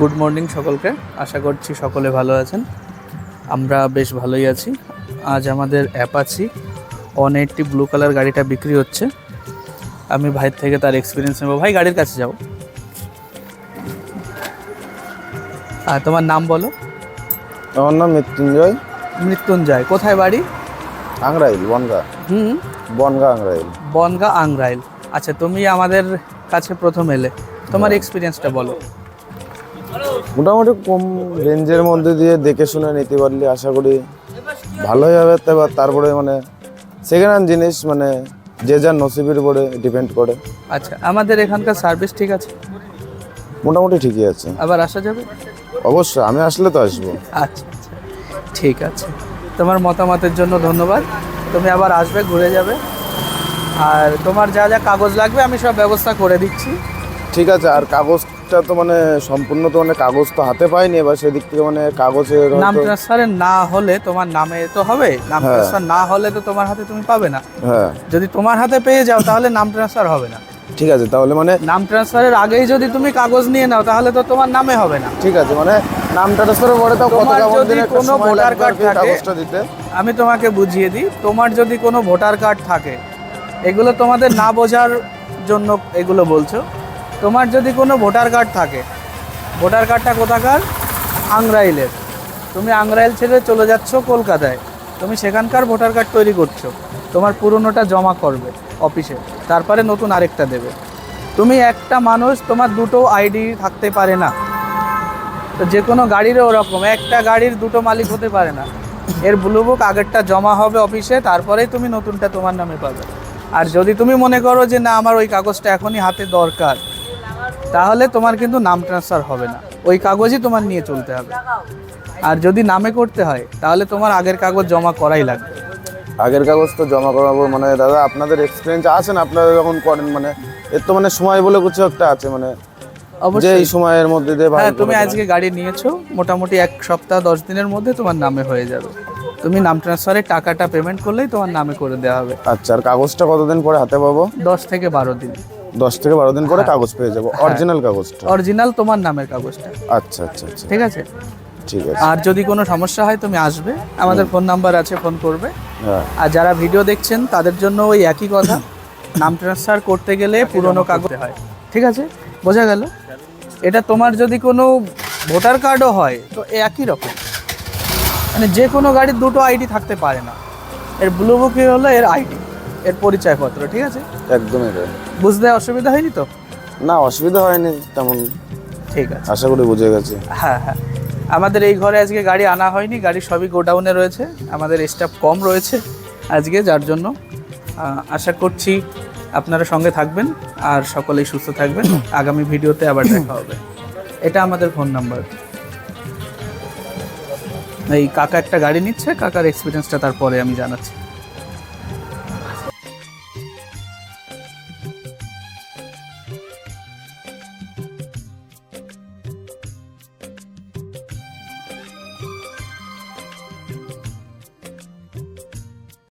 Good morning সকলকে। আশা করছি সকলে ভালো আছেন। আমরা বেশ ভালোই আছি। আজ আমাদের Apache one eighty blue colour গাড়িটা বিক্রি হচ্ছে। আমি ভাইয়ের থেকে তার এক্সপিরিয়েন্স নেব। ভাই গাড়ির কাছে যাও। আর তোমার নাম বলো। আমার নাম মৃত্যুঞ্জয়। মৃত্যুঞ্জয়। কোথায় বাড়ি? আংরাইল বনগা। হুম। বনগা আংরাইল। বনগা আংরাইল। আচ্ছা তুমি আমাদের কাছে প্রথম এলে। তোমার এক্সপিরিয়েন্সটা বলো। মোটামুটি কম রেঞ্জের মধ্যে দিয়ে দেখে শুনে নিতে পারলে আশা করি ভালোই হবে। তারপর তারপরে মানে সেকেন্ড হ্যান্ড জিনিস মানে যে যার নসিবের উপরে ডিপেন্ড করে। আচ্ছা আমাদের এখানকার সার্ভিস ঠিক আছে? মোটামুটি ঠিকই আছে। আবার আসা যাবে? অবশ্যই আমি আসলে তো আসব। আচ্ছা আচ্ছা ঠিক আছে। তোমার মতামতের জন্য ধন্যবাদ। তুমি আবার আসবে ঘুরে যাবে। আর তোমার যা যা কাগজ লাগবে আমি সব ব্যবস্থা করে দিচ্ছি। ঠিক আছে আর কাগজটা তো মানে সম্পূর্ণ তো মানে কাগজ তো হাতে পাইনি এবার সেদিক থেকে মানে কাগজের নাম ট্রান্সফারে না হলে তোমার নামে তো হবে নাম হ্যাঁ। ট্রান্সফার না হলে তো তোমার হাতে তুমি পাবে না। হ্যাঁ। যদি তোমার হাতে পেয়ে যাও তাহলে নাম ট্রান্সফার হবে না। ঠিক আছে তাহলে মানে নাম ট্রান্সফারের আগেই যদি তুমি কাগজ নিয়ে নাও তাহলে তো তোমার নামে হবে না। ঠিক আছে মানে নাম ট্রান্সফারের পরে তো কত যদি কোনো ভোটার voter লাগবে আর card কি থাকে- কাগজটা দিতে? আমি তোমাকে বুঝিয়ে দিই তোমার যদি কোনো ভোটার কার্ড থাকে এগুলো তোমাদের না বোঝার জন্য এগুলো বলছো। তোমার যদি কোনো ভোটার কার্ড থাকে, ভোটার কার্ডটা কোথাকার? আংরাইলের। তুমি আংরাইল ছেড়ে চলে যাচ্ছ কলকাতায়। তুমি সেখানকার ভোটার কার্ড তৈরি করছ। তোমার পুরনোটা জমা করবে অফিসে। তারপরে নতুন আরেকটা দেবে। তুমি একটা মানুষ, তোমার দুটো আইডি থাকতে পারে না। তো যে কোনো গাড়িরও ওরকম, একটা গাড়ির দুটো মালিক হতে পারে না। এর ব্লু বুক আগেরটা জমা হবে অফিসে তারপরেই তুমি নতুনটা তোমার নামে পাবে। আর যদি তুমি মনে করো যে না, আমার ওই কাগজটা এখনই হাতে দরকার তাহলে তোমার কিন্তু নাম ট্রান্সফার হবে না। ওই কাগজই তোমার নিয়ে চলতে হবে। আর যদি নামে করতে হয় তাহলে তোমার আগের কাগজ জমা করাই লাগবে। আগের কাগজ তো জমা করাবো মানে দাদা আপনাদের এক্সপিরিয়েন্স আছে না? আপনারা যখন করেন মানে এর তো মানে সময় বলে কিছু একটা আছে মানে অবশ্যই। এই সময়ের মধ্যে দিয়ে হ্যাঁ তুমি আজকে গাড়ি নিয়েছো মোটামুটি এক সপ্তাহ দশ দিনের মধ্যে তোমার নামে হয়ে যাবে। তুমি নাম ট্রান্সফারের টাকাটা পেমেন্ট করলেই তোমার নামে করে দেওয়া হবে। আচ্ছা আর কাগজটা কতদিন পরে হাতে পাবো? দশ থেকে বারো দিন। দশ থেকে বারো দিন পরে কাগজ পেয়ে যাব। অরিজিনাল কাগজটা। অরিজিনাল তোমার নামের কাগজটা। আচ্ছা আচ্ছা আচ্ছা। ঠিক আছে? ঠিক আছে। আর যদি কোনো সমস্যা হয় তুমি আসবে। আমাদের ফোন নাম্বার আছে ফোন করবে। হ্যাঁ। আর যারা ভিডিও দেখছেন তাদের জন্য ওই একই কথা। নাম ট্রান্সফার করতে গেলে পুরনো কাগজ হয়। ঠিক আছে? বোঝা গেল? এটা তোমার যদি কোনো ভোটার কার্ডও হয় তো একই রকম। মানে যে কোনো গাড়ির দুটো আইডি থাকতে পারে না। এর ব্লু বুকই হলো এর আইডি। এর পরিচয়পত্র ঠিক আছে? একদমই তাই। বুঝতে অসুবিধা হয়নি তো? না অসুবিধা হয়নি তেমন ঠিক আছে। আশা করি বুঝে গেছি। হ্যাঁ হ্যাঁ। আমাদের এই ঘরে আজকে গাড়ি আনা হয়নি গাড়ি সবই গোডাউনে রয়েছে আমাদের স্টাফ কম রয়েছে আজকে যার জন্য আশা করছি আপনারা সঙ্গে থাকবেন আর সকলেই সুস্থ থাকবেন। আগামী ভিডিওতে আবার দেখা হবে। এটা আমাদের ফোন নাম্বার। এই কাকা একটা গাড়ি নিচ্ছে কাকার এক্সপিরিয়েন্সটা তারপরে আমি জানাচ্ছি।